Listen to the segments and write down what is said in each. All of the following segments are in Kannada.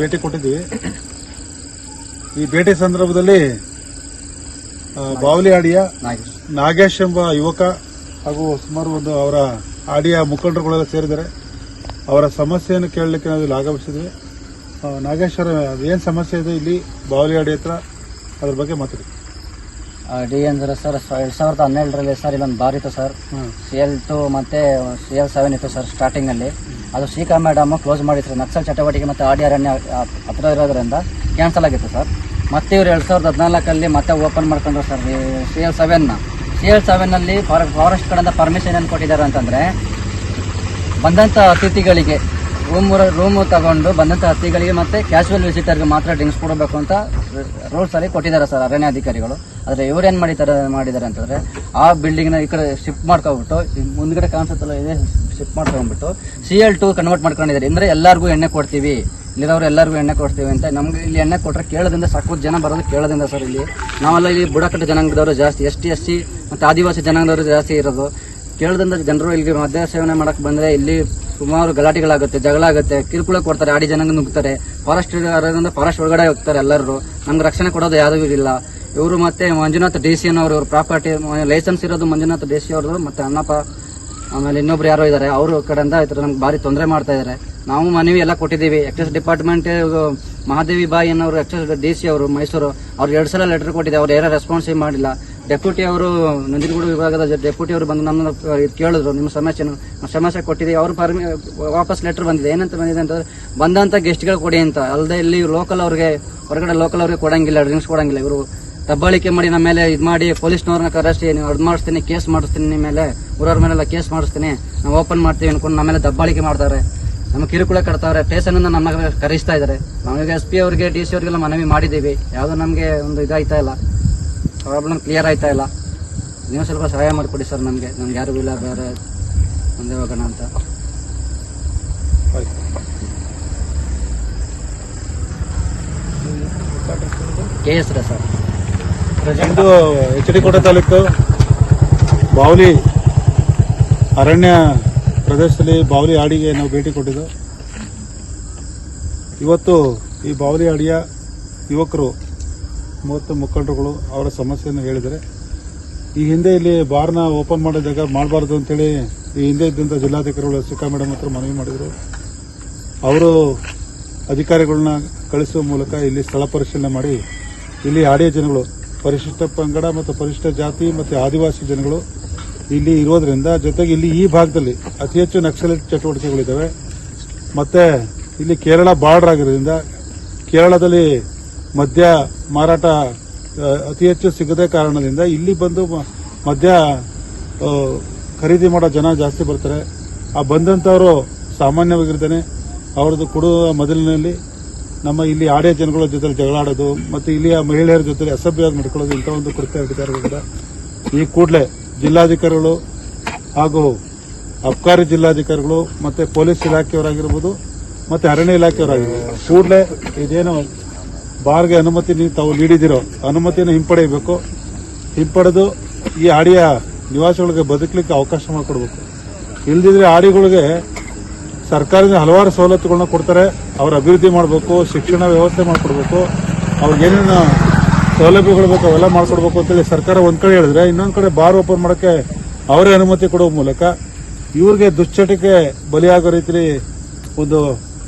ಭೇಟಿ ಕೊಟ್ಟಿದ್ವಿ ಈ ಭೇಟಿ ಸಂದರ್ಭದಲ್ಲಿ ಬಾವಲಿ ಆಡಿಯ ನಾಗೇಶ್. ನಾಗೇಶ್ ಎಂಬ ಯುವಕ ಹಾಗೂ ಸುಮಾರು ಒಂದು ಅವರ ಆಡಿಯ ಮುಖಂಡರುಗಳೆಲ್ಲ ಸೇರಿದ್ದಾರೆ. ಅವರ ಸಮಸ್ಯೆಯನ್ನು ಕೇಳಲಿಕ್ಕೆ ನಾವು ಇಲ್ಲಿ ಆಗಮಿಸಿದ್ವಿ. ಆ, ನಾಗೇಶ್ ಅವರ ಏನು ಸಮಸ್ಯೆ ಇದೆ ಇಲ್ಲಿ ಬಾವಲಿ ಆಡಿ ಹತ್ರ? ಅದ್ರ ಬಗ್ಗೆ ಮಾತಾಡಿ. ಡಿ ಅಂದ್ರೆ ಸರ್ ಎರಡು ಸಾವಿರದ ಹನ್ನೆರಡರಲ್ಲಿ ಸರ್ ಇಲ್ಲೊಂದು ಬಾರ್ ಇತ್ತು ಸರ್. ಸಿ ಎಲ್ ಟು ಮತ್ತು ಸಿ ಎಲ್ ಸೆವೆನ್ ಇತ್ತು ಸರ್ ಸ್ಟಾರ್ಟಿಂಗಲ್ಲಿ ಅದು ಶ್ರೀಕಾಮ ಮೇಡಮ್ ಕ್ಲೋಸ್ ಮಾಡಿದ್ರು ನಕ್ಸಲ್ ಚಟುವಟಿಕೆ ಮತ್ತು ಆಡಿ ಅರಣ್ಯ ಹತ್ರ ಇರೋದ್ರಿಂದ ಕ್ಯಾನ್ಸಲ್ ಆಗಿತ್ತು ಸರ್. ಮತ್ತೆ ಇವರು ಎರಡು ಸಾವಿರದ ಹದಿನಾಲ್ಕಲ್ಲಿ ಮತ್ತೆ ಓಪನ್ ಮಾಡ್ಕೊಂಡ್ರು ಸರ್. ಸಿ ಎಲ್ ಸೆವೆನ್ನ ಸಿ ಎಲ್ ಸೆವೆನ್ನಲ್ಲಿ ಫಾರೆಸ್ಟ್ ಕಡೆಯಿಂದ ಪರ್ಮಿಷನ್ ಏನು ಕೊಟ್ಟಿದ್ದಾರೆ ಅಂತಂದರೆ ಬಂದಂಥ ಅತಿಥಿಗಳಿಗೆ ರೂಮ್ ರೂಮು ತಗೊಂಡು ಬಂದಂಥ ಅತಿಥಿಗಳಿಗೆ ಮತ್ತೆ ಕ್ಯಾಶುವಲ್ ವಿಸಿಟರ್ಗೆ ಮಾತ್ರ ಡ್ರಿಂಕ್ಸ್ ಕೊಡಬೇಕು ಅಂತ ರೂಲ್ಸ್ ಅಲ್ಲಿ ಕೊಟ್ಟಿದ್ದಾರೆ ಸರ್ ಅರಣ್ಯಾಧಿಕಾರಿಗಳು ಆದರೆ ಇವ್ರು ಏನು ಮಾಡಿದ್ದಾರೆ ಮಾಡಿದ್ದಾರೆ ಅಂತಂದ್ರೆ ಆ ಬಿಲ್ಡಿಂಗ್ನ ಈ ಕಡೆ ಶಿಫ್ಟ್ ಮಾಡ್ಕೊಂಡ್ಬಿಟ್ಟು ಮುಂದ್ಗಡೆ ಕಾಣಿಸುತ್ತಲ್ಲ, ಇದೆ ಶಿಫ್ಟ್ ಮಾಡ್ಕೊಂಡ್ಬಿಟ್ಟು ಸಿ ಎಲ್ ಟು ಕನ್ವರ್ಟ್ ಮಾಡ್ಕೊಂಡಿದ್ದಾರೆ. ಅಂದ್ರೆ ಎಲ್ಲರಿಗೂ ಎಣ್ಣೆ ಕೊಡ್ತೀವಿ. ಇಲ್ಲಿರೋರು ಎಲ್ಲರಿಗೂ ಎಣ್ಣೆ ಕೊಡ್ತೀವಿ ಅಂತ ನಮ್ಗೆ ಇಲ್ಲಿ ಎಣ್ಣೆ ಕೊಟ್ಟರೆ ಕೇಳದಿಂದ ಸಾಕು, ಜನ ಬರೋದು ಕೇಳದಿಂದ ಸರ್ ಇಲ್ಲಿ. ನಾವೆಲ್ಲ ಇಲ್ಲಿ ಬುಡಕಟ್ಟು ಜನಾಂಗದವರು ಜಾಸ್ತಿ ಎಸ್ ಟಿ ಎಸ್ ಸಿ ಮತ್ತು ಆದಿವಾಸಿ ಜನಾಂಗದವರು ಜಾಸ್ತಿ ಇರೋದು. ಕೇಳದಿಂದ ಜನರು ಇಲ್ಲಿ ಮದ್ಯ ಸೇವನೆ ಮಾಡಕ್ ಬಂದ್ರೆ ಇಲ್ಲಿ ಸುಮಾರು ಗಲಾಟೆಗಳಾಗುತ್ತೆ ಜಗಳ ಆಗುತ್ತೆ ಕಿರುಕುಳ ಕೊಡ್ತಾರೆ, ಆಡಿ ಜನಾಂಗ ನುಗ್ತಾರೆ, ಫಾರೆಸ್ಟ್ ಫಾರೆಸ್ಟ್ ಒಳಗಡೆ ಹೋಗ್ತಾರೆ ಎಲ್ಲರೂ. ನಮ್ಗೆ ರಕ್ಷಣೆ ಕೊಡೋದು ಯಾರು ಇಲ್ಲ ಇವರು ಮತ್ತೆ ಮಂಜುನಾಥ್ ಡಿ ಸಿ ಅನ್ನೋರು ಇವರು ಪ್ರಾಪರ್ಟಿ ಲೈಸೆನ್ಸ್ ಇರೋದು ಮಂಜುನಾಥ್ ಡಿ ಸಿ ಅವ್ರದ್ದು ಮತ್ತೆ ಅಣ್ಣಪ್ಪ, ಆಮೇಲೆ ಇನ್ನೊಬ್ರು ಯಾರೋ ಇದ್ದಾರೆ ಅವರು ಕಡೆಯಿಂದ ಈ ನಮ್ಗೆ ಭಾರಿ ತೊಂದರೆ ಮಾಡ್ತಾ ಇದ್ದಾರೆ ನಾವು ಮನವಿ ಎಲ್ಲ ಕೊಟ್ಟಿದ್ದೀವಿ. ಎಕ್ಸೈಸ್ ಡಿಪಾರ್ಟ್ಮೆಂಟ್ ಮಹಾದೇವಿ ಬಾಯಿ ಅನ್ನೋರು ಎಕ್ಸೈಸ್ ಡಿ ಸಿ ಅವರು ಮೈಸೂರು, ಅವ್ರು ಎರಡು ಸಲ ಲೆಟರ್ ಕೊಟ್ಟಿದ್ದೆ ಅವ್ರು ಯಾರೋ ರೆಸ್ಪಾನ್ಸಿವ್ ಮಾಡಿಲ್ಲ. ಡೆಪ್ಯೂಟಿ ಅವರು ನಂಜನಗೂಡು ವಿಭಾಗದ ಡೆಪ್ಯೂಟಿ ಅವರು ಬಂದು ನಮ್ಮನ್ನು ಕೇಳಿದ್ರು. ನಿಮ್ಮ ಸಮಸ್ಯೆ ಸಮಸ್ಯೆ ಕೊಟ್ಟಿದ್ದೀವಿ. ಅವರು ಪರ್ಮಿ, ವಾಪಸ್ ಲೆಟರ್ ಬಂದಿದೆ. ಏನಂತ ಬಂದಿದೆ ಅಂತಂದ್ರೆ ಬಂದಂಥ ಗೆಸ್ಟ್ಗಳು ಕೊಡಿ ಅಂತ. ಅಲ್ಲದೆ ಇಲ್ಲಿ ಲೋಕಲ್ ಅವ್ರಿಗೆ, ಹೊರಗಡೆ ಲೋಕಲ್ ಅವ್ರಿಗೆ ಕೊಡಂಗಿಲ್ಲ ಡ್ರಿಂಕ್ಸ್ ಕೊಡಂಗಿಲ್ಲ. ಇವರು ದಬ್ಬಾಳಿಕೆ ಮಾಡಿ ನಮ್ಮ ಮೇಲೆ ಇದು ಮಾಡಿ, ಪೊಲೀಸ್ನವ್ರನ್ನ ಕರೆಸ್ಟ್ ಅದು ಮಾಡಿಸ್ತೀನಿ, ಕೇಸ್ ಮಾಡಿಸ್ತೀನಿ ನಿಮ್ಮ ಮೇಲೆ. ಊರವ್ರ ಮೇಲೆಲ್ಲ ಕೇಸ್ ಮಾಡಿಸ್ತೀನಿ. ನಾವು ಓಪನ್ ಮಾಡ್ತೀವಿ ಅನ್ಕೊಂಡು ನಮ್ಮ ಮೇಲೆ ದಬ್ಬಾಳಿಕೆ ಮಾಡ್ತಾರೆ. ನಮ್ಮ ಕಿರುಕುಳ ಕಟ್ತಾವ್ರೆ ಸ್ಟೇಷನ್ ನಮ್ಮ ಕರೆಸ್ತಾ ಇದ್ದಾರೆ. ನಮಗೆ ಎಸ್ ಪಿ ಅವ್ರಿಗೆ ಡಿ ಸಿ ಅವ್ರಿಗೆಲ್ಲ ಮನವಿ ಮಾಡಿದ್ದೀವಿ. ಯಾವುದೋ ನಮಗೆ ಒಂದು ಇದಾಯ್ತಾ ಇಲ್ಲ. ಪ್ರಾಬ್ಲಮ್ ಕ್ಲಿಯರ್ ಆಯ್ತಾ ಇಲ್ಲ. ನೀವು ಸ್ವಲ್ಪ ಸಹಾಯ ಮಾಡಿಕೊಡಿ ಸರ್ ನಮಗೆ. ನಮ್ಗೆ ಯಾರು ಇಲ್ಲ, ಬೇರೆ ಮುಂದೆ ಹೋಗೋಣ ಅಂತ. K S sir. Present H D Kote taluk ಬಾವಲಿ ಅರಣ್ಯ ಪ್ರದೇಶದಲ್ಲಿ ಬಾವಲಿ ಹಾಡಿಗೆ ನಾವು ಭೇಟಿ ಕೊಟ್ಟಿದ್ದು. ಇವತ್ತು ಈ ಬಾವಲಿ ಹಾಡಿಯ ಯುವಕರು ಮೂವತ್ತು ಮುಖಂಡರುಗಳು ಅವರ ಸಮಸ್ಯೆಯನ್ನು ಹೇಳಿದರೆ, ಈ ಹಿಂದೆ ಇಲ್ಲಿ ಬಾರ್ನ ಓಪನ್ ಮಾಡಿದಾಗ ಮಾಡಬಾರ್ದು ಅಂತೇಳಿ ಈ ಹಿಂದೆ ಇದ್ದಂಥ ಜಿಲ್ಲಾಧಿಕಾರಿಗಳು ಸಿಕ್ಕಾ ಮೇಡಮ್ ಹತ್ರ ಮನವಿ ಮಾಡಿದರು. ಅವರು ಅಧಿಕಾರಿಗಳನ್ನ ಕಳಿಸುವ ಮೂಲಕ ಇಲ್ಲಿ ಸ್ಥಳ ಪರಿಶೀಲನೆ ಮಾಡಿ, ಇಲ್ಲಿ ಆಡಿಯ ಜನಗಳು, ಪರಿಶಿಷ್ಟ ಪಂಗಡ ಮತ್ತು ಪರಿಶಿಷ್ಟ ಜಾತಿ ಮತ್ತು ಆದಿವಾಸಿ ಜನಗಳು ಇಲ್ಲಿ ಇರೋದ್ರಿಂದ ಜೊತೆಗೆ ಇಲ್ಲಿ ಈ ಭಾಗದಲ್ಲಿ ಅತಿ ಹೆಚ್ಚು ನಕ್ಸಲೈಟ್ ಚಟುವಟಿಕೆಗಳಿದ್ದಾವೆ. ಮತ್ತು ಇಲ್ಲಿ ಕೇರಳ ಬಾರ್ಡರ್ ಆಗಿರೋದ್ರಿಂದ ಕೇರಳದಲ್ಲಿ ಮದ್ಯ ಮಾರಾಟ ಅತಿ ಹೆಚ್ಚು ಸಿಗದೆ ಕಾರಣದಿಂದ ಇಲ್ಲಿ ಬಂದು ಮದ್ಯ ಖರೀದಿ ಮಾಡೋ ಜನ ಜಾಸ್ತಿ ಬರ್ತಾರೆ. ಆ ಬಂದಂಥವರು ಸಾಮಾನ್ಯವಾಗಿರ್ತಾನೆ. ಅವ್ರದ್ದು ಕೊಡುವ ಮೊದಲಿನಲ್ಲಿ ನಮ್ಮ ಇಲ್ಲಿ ಆಡಿಯ ಜನಗಳ ಜೊತೆ ಜಗಳಾಡೋದು ಮತ್ತು ಇಲ್ಲಿಯ ಮಹಿಳೆಯರ ಜೊತೆ ಅಸಭ್ಯವಾಗಿ ನಡ್ಕೊಳ್ಳೋದು ಇಂಥ ಒಂದು ಕೃತ್ಯ ನಡೀತಾ ಈ ಕೂಡಲೇ ಜಿಲ್ಲಾಧಿಕಾರಿಗಳು ಹಾಗೂ ಅಬ್ಕಾರಿ ಜಿಲ್ಲಾಧಿಕಾರಿಗಳು, ಮತ್ತು ಪೊಲೀಸ್ ಇಲಾಖೆಯವರಾಗಿರ್ಬೋದು, ಮತ್ತು ಅರಣ್ಯ ಇಲಾಖೆಯವರಾಗಿರ್ಬೋದು. ಕೂಡಲೇ ಇದೇನು ಬಾರ್ಗೆ ಅನುಮತಿ ತಾವು ನೀಡಿದಿರೋ ಅನುಮತಿಯನ್ನು ಹಿಂಪಡೆಯಬೇಕು. ಹಿಂಪಡೆದು ಈ ಆಡಿಯ ನಿವಾಸಿಗಳಿಗೆ ಬದುಕಲಿಕ್ಕೆ ಅವಕಾಶ ಮಾಡಿಕೊಡ್ಬೇಕು. ಇಲ್ದಿದ್ರೆ ಆಡಿಗಳಿಗೆ ಸರ್ಕಾರದಿಂದ ಹಲವಾರು ಸವಲತ್ತುಗಳನ್ನ ಕೊಡ್ತಾರೆ. ಅವ್ರ ಅಭಿವೃದ್ಧಿ ಮಾಡಬೇಕು, ಶಿಕ್ಷಣ ವ್ಯವಸ್ಥೆ ಮಾಡಿಕೊಡ್ಬೇಕು. ಅವ್ರಿಗೆ ಏನೇನು ಸೌಲಭ್ಯಗಳು ಬೇಕು ಅವೆಲ್ಲ ಮಾಡಿಕೊಡ್ಬೇಕು ಅಂತೇಳಿ ಸರ್ಕಾರ ಒಂದು ಕಡೆ ಹೇಳಿದ್ರೆ ಇನ್ನೊಂದು ಕಡೆ ಬಾರ್ ಓಪನ್ ಮಾಡೋಕ್ಕೆ ಅವರೇ ಅನುಮತಿ ಕೊಡುವ ಮೂಲಕ ಇವ್ರಿಗೆ ದುಶ್ಚಟಕ್ಕೆ ಬಲಿಯಾಗೋ ರೀತಿಯಲ್ಲಿ ಒಂದು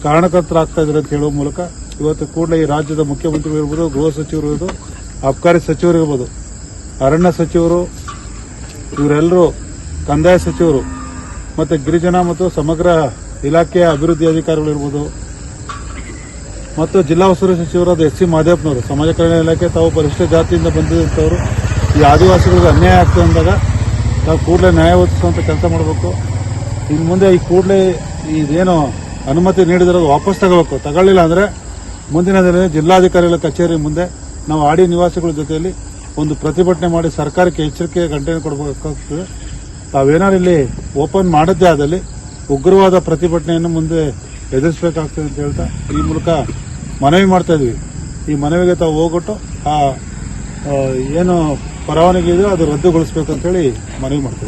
ಕಾರಣಕರ್ತರಾಗ್ತಾ ಇದ್ದಾರೆ ಅಂತ ಹೇಳುವ ಮೂಲಕ ಇವತ್ತು ಕೂಡಲೇ ಈ ರಾಜ್ಯದ ಮುಖ್ಯಮಂತ್ರಿಗಳು ಇರ್ಬೋದು, ಗೃಹ ಸಚಿವರು ಇರ್ಬೋದು, ಅಬ್ಕಾರಿ ಸಚಿವರು ಇರ್ಬೋದು, ಅರಣ್ಯ ಸಚಿವರು, ಇವರೆಲ್ಲರೂ ಕಂದಾಯ ಸಚಿವರು ಮತ್ತೆ ಗಿರಿಜನ ಮತ್ತು ಸಮಗ್ರ ಇಲಾಖೆಯ ಅಭಿವೃದ್ಧಿ ಅಧಿಕಾರಿಗಳು ಇರ್ಬೋದು. ಮತ್ತು ಜಿಲ್ಲಾ ಉಸ್ತುವಾರಿ ಸಚಿವರಾದ ಎಸ್ ಸಿ ಮಾದೇಪ್ನವರು, ಸಮಾಜ ಕಲ್ಯಾಣ ಇಲಾಖೆ ತಾವು ಪರಿಶಿಷ್ಟ ಜಾತಿಯಿಂದ ಬಂದಿದ್ದಂಥವ್ರು, ಈ ಆದಿವಾಸಿಗಳಿಗೆ ಅನ್ಯಾಯ ಆಗ್ತದೆ ಅಂದಾಗ ತಾವು ಕೂಡಲೇ ನ್ಯಾಯ ಒದಗಿಸುವಂಥ ಕೆಲಸ ಮಾಡಬೇಕು. ಇನ್ನು ಮುಂದೆ ಈ ಕೂಡಲೇ ಇದೇನು ಅನುಮತಿ ನೀಡಿದಿರೋದು ವಾಪಸ್ ತಗೋಬೇಕು. ತಗೊಳ್ಳಿಲ್ಲ ಅಂದ್ರೆ ಮುಂದಿನ ದಿನ ಜಿಲ್ಲಾಧಿಕಾರಿಗಳ ಕಚೇರಿ ಮುಂದೆ ನಾವು ಆಡಿ ನಿವಾಸಿಗಳ ಜೊತೆಯಲ್ಲಿ ಒಂದು ಪ್ರತಿಭಟನೆ ಮಾಡಿ ಸರ್ಕಾರಕ್ಕೆ ಎಚ್ಚರಿಕೆ ಗಂಟೆಯನ್ನು ಕೊಡಬೇಕಾಗ್ತದೆ. ತಾವೇನಾದ್ರು ಇಲ್ಲಿ ಓಪನ್ ಮಾಡದೇ ಆದಲ್ಲಿ ಉಗ್ರವಾದ ಪ್ರತಿಭಟನೆಯನ್ನು ಮುಂದೆ ಎದುರಿಸಬೇಕಾಗ್ತದೆ ಅಂತ ಹೇಳ್ತಾ ಈ ಮೂಲಕ ಮನವಿ ಮಾಡ್ತಾ ಇದ್ವಿ. ಈ ಮನವಿಗೆ ತಾವು ಹೋಗ್ಬಿಟ್ಟು ಆ ಏನು ಪರವಾನಗಿ ಇದೆಯೋ ಅದು ರದ್ದುಗೊಳಿಸ್ಬೇಕು ಅಂತೇಳಿ ಮನವಿ ಮಾಡ್ತಾ